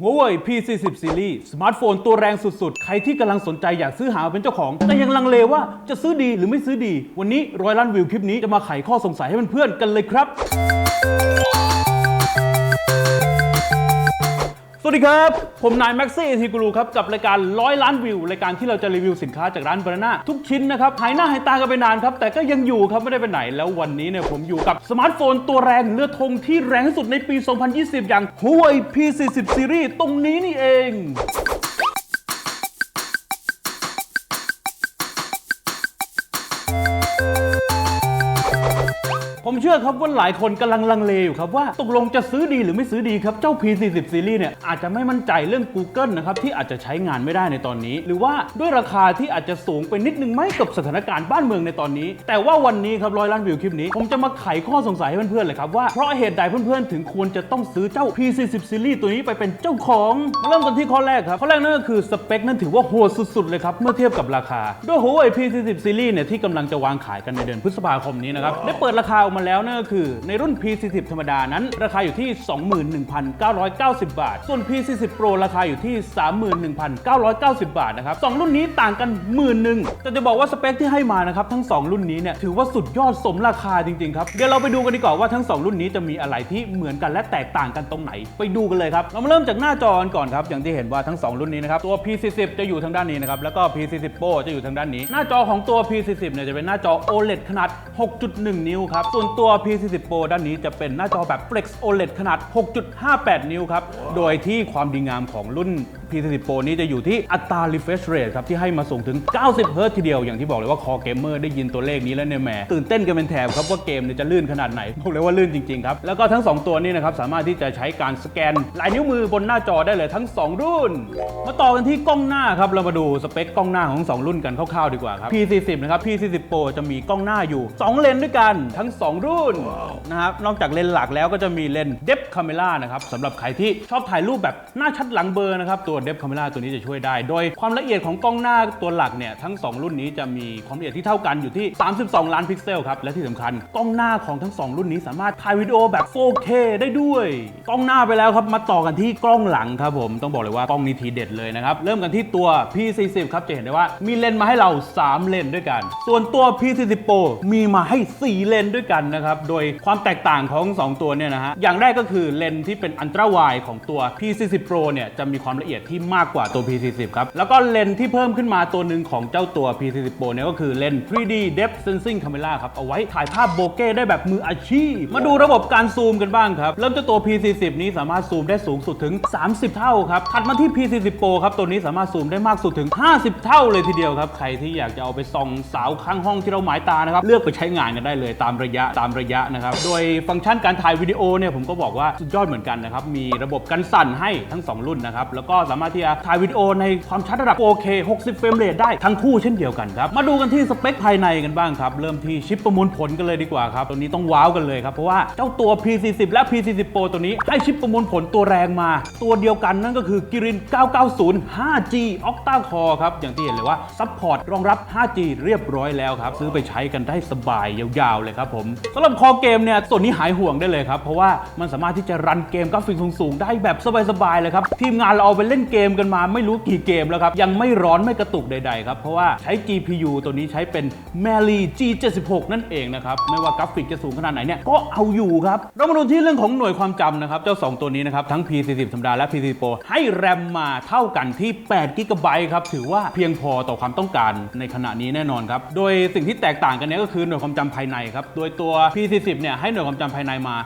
Huawei P40 Series สมาร์ทโฟนตัวแรงสุดๆ ใครที่กำลังสนใจอยากซื้อหาเป็นเจ้าของ แต่ยังลังเลว่าจะซื้อดีหรือไม่ซื้อดี วันนี้ร้อยล้านวิวคลิปนี้จะมาไขข้อสงสัยให้เพื่อนๆกันเลยครับ สวัสดีครับ ผมนายแม็กซี่ทีกูรูครับ กับรายการร้อยล้านวิว รายการที่เราจะรีวิวสินค้าจากร้านบรนานาทุกชิ้นนะครับ หายหน้าหายตากันไปนานครับ แต่ก็ยังอยู่ครับ ไม่ได้ไปไหน แล้ววันนี้เนี่ยผมอยู่กับสมาร์ทโฟนตัวแรงเลือดธงที่แรงที่สุดในปี 2020 อย่าง Huawei P40 Series ตรงนี้นี่เอง ผมเชื่อครับว่าหลายคนกำลังลังเลอยู่ครับว่าตกลงจะซื้อดีหรือไม่ซื้อดีครับเจ้า P40 Series เนี่ยอาจจะไม่มั่นใจเรื่อง Google นะครับที่อาจจะใช้งานไม่ได้ในตอนนี้ หรือว่าด้วยราคาที่อาจจะสูงไปนิดนึงไหมกับสถานการณ์บ้านเมืองในตอนนี้ แต่ว่าวันนี้ครับร้อยล้านวิวคลิปนี้ ผมจะมาไขข้อสงสัยให้เพื่อนๆเลยครับว่าเพราะเหตุใดเพื่อนๆ ถึงควรจะต้องซื้อเจ้า P40 Series ตัวนี้ไปเป็นเจ้าของมาเริ่มกันที่ข้อแรกครับข้อแรกนั่นก็คือสเปคนั้นถือว่าโหดสุดๆเลยครับเมื่อเทียบกับราคาด้วย Huawei P40 Series เนี่ยที่กำลังจะวางขายกันในเดือนพฤษภาคมนี้นะครับได้เปิดราคาออกมาแล้วนั่นก็คือ ในรุ่น P40 ธรรมดานั้น ราคาอยู่ที่ 21,990 บาท ส่วน P40 Pro ราคาอยู่ที่ 31,990 บาทนะครับสองรุ่นนี้ต่างกันหมื่นหนึ่งแต่จะบอกว่าสเปคที่ให้มานะครับทั้ง 2 รุ่นนี้เนี่ยถือว่าสุดยอดสมราคาจริงๆครับเดี๋ยวเราไปดูกันดีกว่าว่าทั้ง 2 รุ่นนี้จะมีอะไรที่เหมือนกันและแตกต่างกันตรงไหน ไปดูกันเลยครับเรามาเริ่มจากหน้าจอกันก่อนครับอย่างที่เห็นว่าทั้ง 2 รุ่นนี้นะครับตัว P40 จะอยู่ทางด้านนี้นะครับแล้วก็ P40 Pro จะอยู่ทางด้านนี้ หน้าจอของตัว P40 เนี่ยจะเป็นหน้าจอ OLED ขนาด 6.1 นิ้วครับส่วนตัว P40 Pro ด้านนี้จะเป็นหน้าจอแบบ Flex OLED ขนาด 6.58 นิ้วครับ โดยที่ความดีงามของรุ่น P40 Pro นี้จะอยู่ที่อัตรา refresh rate ครับ ที่ให้มาสูงถึง 90เฮิร์ตทีเดียว อย่างที่บอกเลยว่าคอเกมเมอร์ได้ยินตัวเลขนี้แล้วเนี่ยแหมตื่นเต้นกันเป็นแถบครับว่าเกมเนี่ยจะลื่นขนาดไหนบอกเลยว่าลื่นจริง ๆ ครับ แล้วก็ทั้ง 2 ตัวนี้นะครับสามารถที่จะใช้การสแกนลายนิ้วมือบนหน้าจอได้เลยทั้ง 2 รุ่น มาต่อกันที่กล้องหน้าครับเรามาดูสเปคกล้องหน้าของ 2 รุ่นกันคร่าวๆดีกว่าครับ P40 นะครับ P40 Pro จะมีกล้องหน้าอยู่ 2 เลนส์ด้วยกันทั้ง 2รุ่นนะครับนอกจากเลนส์หลักแล้วก็จะมีเลนส์ Depth Camera นะครับสำหรับใครที่ชอบถ่ายรูปแบบหน้าชัดหลังเบลอร์นะครับตัว Depth Camera ตัวนี้จะช่วยได้ โดยความละเอียดของกล้องหน้าตัวหลักเนี่ยทั้ง 2 รุ่นนี้จะมีความละเอียดที่เท่ากันอยู่ที่ 32 ล้านพิกเซลครับและที่สำคัญกล้องหน้าของทั้ง 2 รุ่นนี้สามารถถ่ายวิดีโอแบบ 4K ได้ด้วยกล้องหน้าไปแล้วครับมาต่อกันที่กล้องหลังครับผมต้องบอกเลยว่ากล้องนี้ทีเด็ดเลยนะครับเริ่มกันที่ตัว P40 ครับจะเห็นได้ว่ามีเลนส์มาให้เรา 3 เลนส์ด้วยกัน ส่วนตัว P40 Pro มีมาให้ 4 เลนส์ด้วยกันนะครับ โดยความแตกต่างของ 2 ตัวเนี่ยนะฮะ อย่างแรกก็คือเลนส์ที่เป็นอันตราไวของตัว P40 Pro เนี่ยจะมีความละเอียดที่มากกว่าตัว P40 ครับ แล้วก็เลนส์ที่เพิ่มขึ้นมาตัวหนึ่งของเจ้าตัว P40 Pro เนี่ยก็คือเลนส์ 3D Depth Sensing Camera ครับ เอาไว้ถ่ายภาพโบเก้ได้แบบมืออาชีพ มาดูระบบการซูมกันบ้างครับ เริ่มจากตัว P40 นี้สามารถซูมได้สูงสุดถึง 30 เท่าครับ ถัดมาที่ P40 Pro ครับ ตัวนี้สามารถซูมได้มากสุดถึง 50 เท่าเลยทีเดียวครับ ใครที่อยากจะเอาไปส่องสาวข้างห้องที่เราหมายตานะครับ เลือกไปใช้งานกันได้เลยตามระยะตามระยะนะครับ โดยฟังก์ชันการถ่ายวิดีโอเนี่ยผมก็บอกว่าสุดยอดเหมือนกันนะครับ มีระบบกันสั่นให้ทั้ง 2 รุ่นนะครับ แล้วก็สามารถที่จะถ่ายวิดีโอในความชัดระดับ 4K 60 เฟรมเรทได้ทั้งคู่เช่นเดียวกันครับ มาดูกันที่สเปคภายในกันบ้างครับ เริ่มที่ชิปประมวลผลกันเลยดีกว่าครับตัวนี้ต้องว้าวกันเลยครับ เพราะว่าเจ้าตัว P40 และ P40 Pro ตัวนี้ให้ชิปประมวลผลตัวแรงมา ตัวเดียวกันนั่นก็คือ Kirin 990 5G Octa Core ครับอย่างที่เห็นเลยว่าซัพพอร์ตรองรับ 5G เรียบร้อยแล้วครับซื้อไปใช้กันได้สบายยาวๆเลยครับผมสำหรับคอเกมเนี่ยส่วนนี้หายห่วงได้เลยครับ เพราะว่ามันสามารถที่จะรันเกมกราฟิกสูงๆได้แบบสบายๆเลยครับ ทีมงานเราเอาไปเล่นเกมกันมาไม่รู้กี่เกมแล้วครับ ยังไม่ร้อนไม่กระตุกใดๆครับ เพราะว่าใช้ GPU ตัวนี้ใช้เป็น Mali G76 นั่นเองนะครับ ไม่ว่ากราฟิกจะสูงขนาดไหนเนี่ยก็เอาอยู่ครับเรามาดูที่เรื่องของหน่วยความจำนะครับเจ้า 2 ตัวนี้นะครับทั้ง P40 ธรรมดาและ P40 Pro ให้แรมมาเท่ากันที่8 g b ครับถือว่าเพียงพอต่อความต้องการในขณะนี้แน่นอนครับโดยสิ่งที่แตกต่างกันเนี่ยก็คือหน่วยความจำภายในครับโดยตัว P40 เนี่ยให้หน่วยความจำภายในมา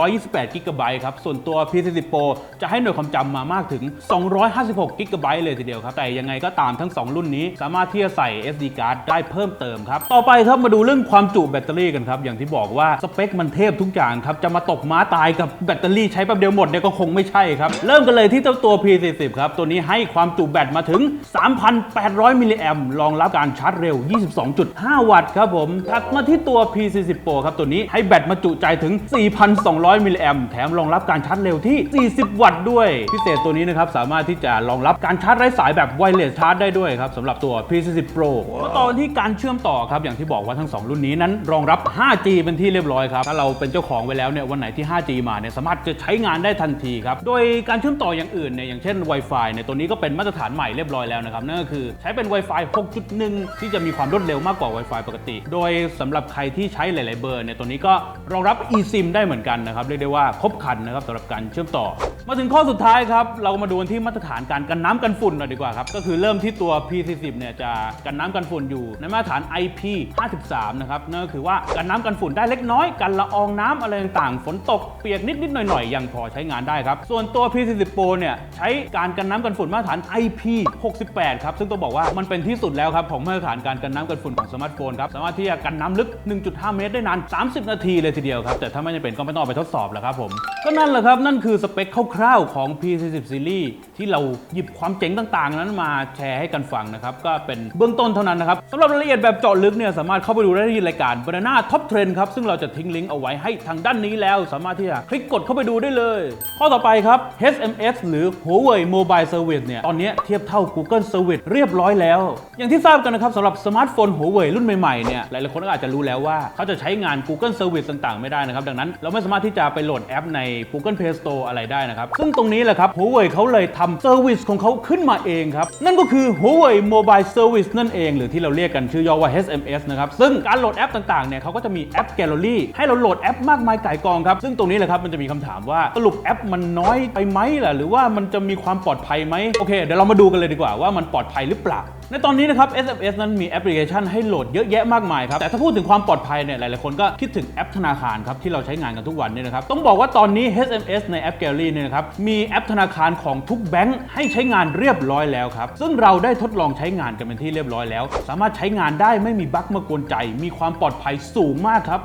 128 g b ครับ ส่วนตัว P40 Pro จะให้หน่วยความจำมามากถึง 256 g b เลยทีเดียวครับ แต่ยังไงก็ตามทั้ง 2 รุ่นนี้ สามารถที่จะใส่ SD card ได้เพิ่มเติมครับ ต่อไปครับมาดูเรื่องความจุแบตเตอรี่กันครับ อย่างที่บอกว่าสเปคมันเทพทุกอย่างครับ จะมาตกม้าตายกับแบตเตอรี่ใช้แป๊บเดียวหมดเนี่ยก็คงไม่ใช่ครับ เริ่มกันเลยที่เจ้าตัว P40 ครับ ตัวนี้ให้ความจุแบตมาถึง 3,800มิลลิแอมรองรับการชาร์จเร็ว 22.5 วัตต์ครับผมถัดมาที่ตัว P40 Pro ครับตัวนี้ให้แบตมาจุใจถึง 4,200 มิลลิแอมแถมรองรับการชาร์จเร็วที่ 40 วัตต์ด้วย พิเศษตัวนี้นะครับสามารถที่จะรองรับการชาร์จไร้สายแบบไวเลสชาร์จได้ด้วยครับสำหรับตัว P40 Pro มาต่อนที่การเชื่อมต่อครับอย่างที่บอกว่าทั้ง 2 รุ่นนี้นั้นรองรับ 5G เป็นที่เรียบร้อยครับถ้าเราเป็นเจ้าของไว้แล้วเนี่ยวันไหนที่ 5G มาเนี่ยสามารถจะใช้งานได้ทันทีครับโดยการเชื่อมต่ออย่างอื่นเนี่ยอย่างเช่น Wi-Fi เนี่ยตัวนี้ก็เป็นมาตรฐานใหม่เรียบร้อยแล้วนะครับนั่นก็คือใช้เป็น Wi-Fi 6.1 ที่จะมีความรวดเร็วมากกว่า Wi-Fi ปกติ โดยสำหรับใครที่ใช้หลาย ๆ เบอร์เนี่ยตัวนี้ก็รองรับ eSIM ได้เหมือนกันนะครับ เรียกได้ว่าครบครันนะครับสำหรับการเชื่อมต่อ มาถึงข้อสุดท้ายครับ เรามาดูกันที่มาตรฐานการกันน้ำกันฝุ่นหน่อยดีกว่าครับ ก็คือเริ่มที่ตัว P40 เนี่ยจะกันน้ำกันฝุ่นอยู่ในมาตรฐาน IP 53 นะครับ นั่นก็คือว่ากันน้ำกันฝุ่นได้เล็กน้อย กันละอองน้ำอะไรต่างๆ ฝนตกเปียกนิดๆหน่อยๆยังพอใช้งานได้ครับ ส่วนตัว P40 Pro เนี่ยใช้การกันน้ำกันฝุ่นมาตรฐาน IP 68 ครับ ซึ่งต้องบอกว่ามันเป็นที่สุดแล้วครับของมาตรฐานการกันน้ำกันฝุ่นของสมาร์ทโฟนครับ สามารถที่จะกันน้ำลึก 1.5 เมตรได้นาน 30 นาทีเลยทีเดียวครับ แต่ถ้าไม่จำเป็นก็ไม่ต้องไปทดสอบแล้วครับผม ก็นั่นแหละครับ นั่นคือสเปคคร่าวๆของ P40 Series ที่เราหยิบความเจ๋งต่างๆ นั้นมาแชร์ให้กันฟังนะครับ ก็เป็นเบื้องต้นเท่านั้นนะครับสำหรับรายละเอียดแบบเจาะลึกเนี่ยสามารถเข้าไปดูได้ที่รายการ Banana Top Trend ครับ ซึ่งเราจะทิ้งลิงก์เอาไว้ให้ทางด้านนี้แล้ว สามารถที่จะคลิกกดเข้าไปดูได้เลย ข้อต่อไปครับ HMS หรือ Huawei Mobile Service เนี่ยตอนนี้เทียบเท่า Google Service เรียบร้อยแล้ว อย่างที่ทราบกันนะครับสำหรับสมาร์ทโฟน Huawei รุ่นใหม่ๆเนี่ยหลายๆคนก็อาจจะรู้แล้วว่าเขาจะใช้งาน Google Service ต่างๆ ไม่ได้นะครับดังนั้นเราไม่สามารถที่จะไปโหลดแอปใน Google Play Store อะไรได้นะครับซึ่งตรงนี้แหละครับ Huawei เขาเลยทำเซอร์วิสของเขาขึ้นมาเองครับ นั่นก็คือ Huawei Mobile Service นั่นเอง หรือที่เราเรียกกันชื่อย่อว่า HMS นะครับ ซึ่งการโหลดแอปต่างๆเนี่ยเขาก็จะมีแอปแกลเลอรี่ให้เราโหลดแอปมากมายก่ายกองครับ ซึ่งตรงนี้แหละครับมันจะมีคำถามว่าสรุปแอปมันน้อยไปไหมล่ะหรือว่ามันจะมีความปลอดภัยไหมโอเคเดี๋ยวเรามาดูกันเลยดีกว่าว่ามันปลอดภัยหรือเปล่าในตอนนี้นะครับ SMS นั้นมีแอปพลิเคชันให้โหลดเยอะแยะมากมายครับ แต่ถ้าพูดถึงความปลอดภัยเนี่ยหลายๆคนก็คิดถึงแอปธนาคารครับที่เราใช้งานกันทุกวันเนี่ยนะครับ ต้องบอกว่าตอนนี้ SMS ในแอป Gallery เนี่ยนะครับมีแอปธนาคารของทุกแบงค์ให้ใช้งานเรียบร้อยแล้วครับ ซึ่งเราได้ทดลองใช้งานกันเป็นที่เรียบร้อยแล้ว สามารถใช้งานได้ไม่มีบั๊กมากวนใจ มีความปลอดภัยสูงมากครับ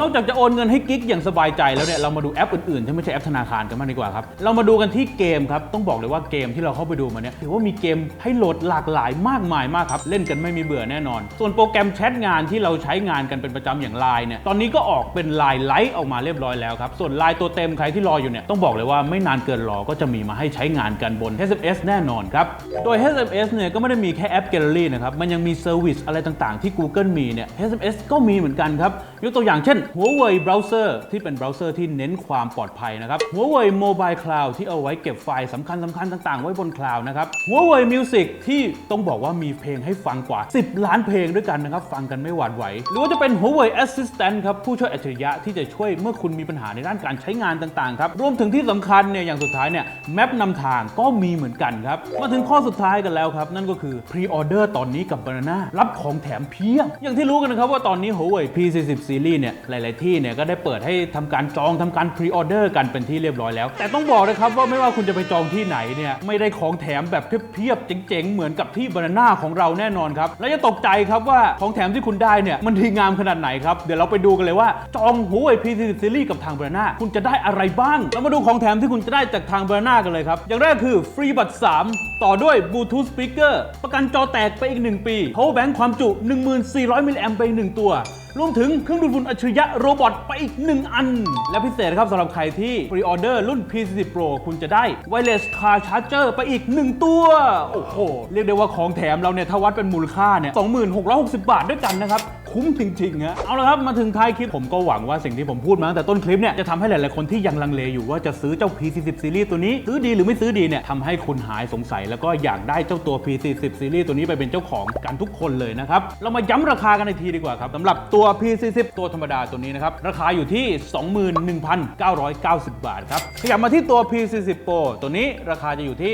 นอกจากจะโอนเงินให้กิ๊กอย่างสบายใจแล้วเนี่ยเรามาดูแอปอื่นๆที่ไม่ใช่แอปธนาคารกันมางดีกว่าครับเรามาดูกันที่เกมครับต้องบอกเลยว่าเกมที่เราเข้าไปดูมาเนี่ยถือว่ามีเกมให้โหลดหลากหลายมากมายมากครับ เล่นกันไม่มีเบื่อแน่นอน ส่วนโปรแกรมแชทงานที่เราใช้งานกันเป็นประจำอย่างไลน์เนี่ยตอนนี้ก็ออกเป็นไลน์ไลท์ออกมาเรียบร้อยแล้วครับ ส่วนไลน์ตัวเต็มใครที่รออยู่เนี่ยต้องบอกเลยว่าไม่นานเกินรอก็จะมีมาให้ใช้งานกันบน SMS แน่นอนครับโดย SMS เนี่ยก็ไม่ได้มีแค่แอป Gallery นะครับมันยังมีเซอร์วิสอะไรต่างๆที่ Google มีเนี่ย SMS ก็มีเหมือนกันครับยกตัวอย่างเช่น Huawei Browser ที่เป็นเบราว์เซอร์ที่เน้นความปลอดภัยนะครับ Huawei Mobile Cloud ที่เอาไว้เก็บไฟล์สำคัญสำคัญต่าง ๆ ไว้บนคลาวด์นะครับ Huawei Music ที่ต้องบอกว่ามีเพลงให้ฟังกว่า 10 ล้านเพลงด้วยกันนะครับ ฟังกันไม่หวาดไหว หรือว่าจะเป็น Huawei Assistant ครับ ผู้ช่วยอัจฉริยะที่จะช่วยเมื่อคุณมีปัญหาในด้านการใช้งานต่างๆครับรวมถึงที่สำคัญเนี่ยอย่างสุดท้ายเนี่ยแมปนำทางก็มีเหมือนกันครับมาถึงข้อสุดท้ายกันแล้วครับ นั่นก็คือ Pre-order ตอนนี้กับ Banana รับของแถมเพียบอย่างที่รู้กันนะครับว่าตอนนี้ Huawei P40 Series เนี่ยหลาย ๆ ที่เนี่ยก็ได้เปิดให้ทำการจองทำการ Pre-order กันเป็นที่เรียบร้อยแล้ว แต่ต้องบอกนะครับว่าไม่ว่าคุณจะไปจองที่ไหนเนี่ยไม่ได้ของแถมแบบเพียบๆเจ๋ง ๆ เหมือนกับที่หน้าของเราแน่นอนครับ และจะตกใจครับว่าของแถมที่คุณได้เนี่ยมันดีงามขนาดไหนครับ เดี๋ยวเราไปดูกันเลยว่า จองหัวไอพีซีรีส์กับทาง Banana คุณจะได้อะไรบ้าง เรามาดูของแถมที่คุณจะได้จากทาง Banana กันเลยครับ อย่างแรกคือฟรีบัตร3ต่อด้วยบลูทูธสปีกเกอร์ประกันจอแตกไปอีก 1 ปี Power Bank ความจุ 1400มิลลิแอมป์ไปหนึ่งตัว รวมถึงเครื่องดูดฝุ่นอัจฉริยะโรบอทไปอีก 1 อัน และพิเศษครับสำหรับใครที่พรีออเดอร์รุ่น P40 Pro คุณจะได้ไวเลสคาร์ชาร์เจอร์ไปอีก 1 ตัว โอ้โห เรียกได้ว่าของแถมเราเนี่ยถ้าวัดเป็นมูลค่าเนี่ย 2660 บาทด้วยกันนะครับ คุ้มจริงๆฮะเอาละครับมาถึงท้ายคลิปผมก็หวังว่าสิ่งที่ผมพูดมาตั้งแต่ต้นคลิปเนี่ยจะทำให้หลายๆคนที่ยังลังเลอยู่ว่าจะซื้อเจ้า P40 Series ตัวนี้ซื้อดีหรือไม่ซื้อดีเนี่ยทำให้คุณหายสงสัยแล้วก็อยากได้เจ้าตัว P40 Series ตัวนี้ไปเป็นเจ้าของกันทุกคนเลยนะครับเรามาย้ำราคากันในทีดีกว่าครับสำหรับตัว P40 ตัวธรรมดาตัวนี้นะครับราคาอยู่ที่ 21,990 บาทครับขยับมาที่ตัว P40 Pro ตัวนี้ราคาจะอยู่ที่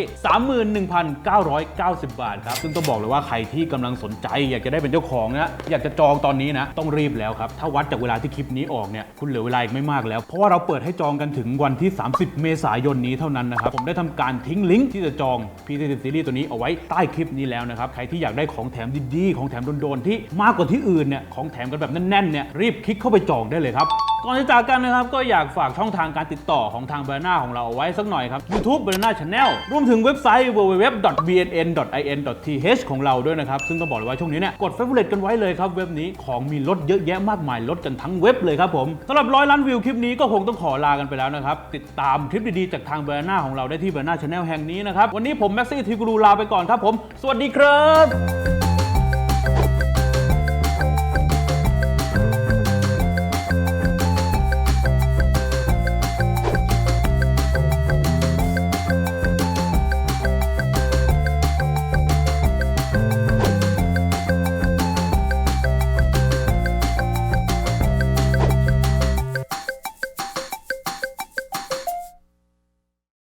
31,990 บาทครับซึ่งต้องบอกเลยว่าใครที่กำลังสนใจ อยากจะได้เป็นเจ้าของนะอยากจะจองตอนนี้นะต้องรีบแล้วครับ ถ้าวัดจากเวลาที่คลิปนี้ออกเนี่ยคุณเหลือเวลาอีกไม่มากแล้ว เพราะว่าเราเปิดให้จองกันถึงวันที่ 30 เมษายนนี้เท่านั้นนะครับ ผมได้ทำการทิ้งลิงก์ที่จะจอง P40 ซีรีส์ตัวนี้เอาไว้ใต้คลิปนี้แล้วนะครับ ใครที่อยากได้ของแถมดีๆของแถมโดนๆที่มากกว่าที่อื่นเนี่ยของแถมกันแบบแน่นๆเนี่ยรีบคลิกเข้าไปจองได้เลยครับ ก่อนจะจากกันนะครับก็อยากฝากช่องทางการติดต่อของทาง b a n a ของเราเอาไว้สักหน่อยครับ YouTube b a n a Channel รวมถึงเว็บไซต์ www.bnn.in.th ของเราด้วยนะครับ ซึ่งก็บอกเลยว่าช่วงนี้เนี่ยกด favorite กันไว้เลยครับเว็บนี้ของมีลดเยอะแยะมากมายลดกันทั้งเว็บเลยครับผมสำหรับร้อยล้านวิวคลิปนี้ก็คงต้องขอลากันไปแล้วนะครับติดตามคลิปดีๆจากทาง b a n a ของเราได้ที่ b a n a Channel แห่งนี้นะครับวันนี้ผมแม็กซี่ทีกรูลาไปก่อนครับผม สวัสดีครับ